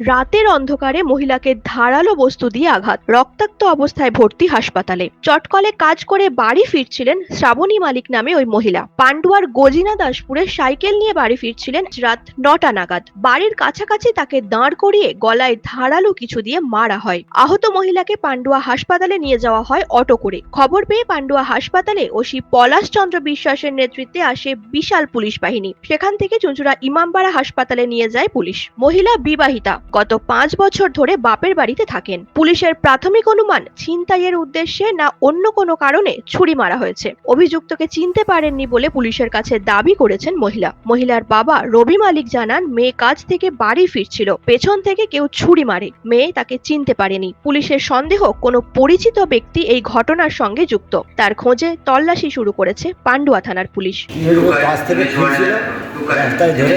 রাতের অন্ধকারে মহিলাকে ধারালো বস্তু দিয়ে আঘাত। রক্তাক্ত অবস্থায় ভর্তি হাসপাতালে। চটকলে কাজ করে বাড়ি ফিরছিলেন শ্রাবণী মালিক নামে ওই মহিলা। পান্ডুয়ার গজিনা দাসপুরে সাইকেল নিয়ে বাড়ি ফিরছিলেন রাত নটা নাগাদ। বাড়ির কাছাকাছি তাকে দাঁড় করিয়ে গলায় ধারালো কিছু দিয়ে মারা হয়। আহত মহিলাকে পান্ডুয়া হাসপাতালে নিয়ে যাওয়া হয় অটো করে। খবর পেয়ে পান্ডুয়া হাসপাতালে ওসি পলাশ চন্দ্র বিশ্বাসের নেতৃত্বে আসে বিশাল পুলিশ বাহিনী। সেখান থেকে চুঁচুড়া ইমামবাড়া হাসপাতালে নিয়ে যায় পুলিশ। মহিলা বিবাহিতা। গত পাঁচ বছর ধরে বাপের বাড়িতে থাকেন। পুলিশের প্রাথমিক অনুমান ছিনতাইয়ের উদ্দেশ্যে না অন্য কোনো কারণে ছুরি মারা হয়েছে। অভিযুক্তকে চিনতে পারেননি বলে পুলিশের কাছে দাবি করেছেন মহিলা। মহিলার বাবা রবি মালিক জানান মেয়ে কাজ থেকে বাড়ি ফিরছিল। পেছন থেকে কেউ ছুরি মারে। মেয়ে তাকে চিনতে পারেনি। পুলিশের সন্দেহ কোনো পরিচিত ব্যক্তি এই ঘটনার সঙ্গে যুক্ত। তার খোঁজে তল্লাশি শুরু করেছে পান্ডুয়া থানার পুলিশ। রাস্তায় ধরে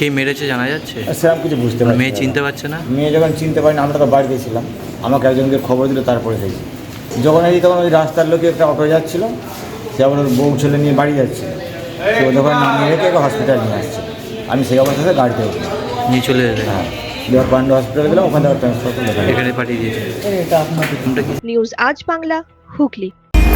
কে মেরেছে জানা যাচ্ছে? সেরকম কিছু বুঝতে পারছি মেয়ে চিনতে পারছে না? মেয়ে যখন চিনতে পারিনি আমরা তো বাড়িতে ছিলাম আমাকে একজনকে খবর দিল তারপরে দেখি। যখন এই তখন ওই রাস্তার লোকে একটা অটো যাচ্ছিল সে আবার ওর বউ ছেলে নিয়ে বাড়ি যাচ্ছিল। সে ও তখন নামিয়ে রেখে ওকে হসপিটাল নিয়ে আসছে আমি সেই অবস্থাতে গাড়িতে উঠলাম। নিয়ে চলে যেতে হ্যাঁ এবার পান্ডু হসপিটালে গেলাম ওখান থেকে ট্রান্সফার করে এখানে পাঠিয়ে দিয়েছে। নিউজ আজ বাংলা হুগলি।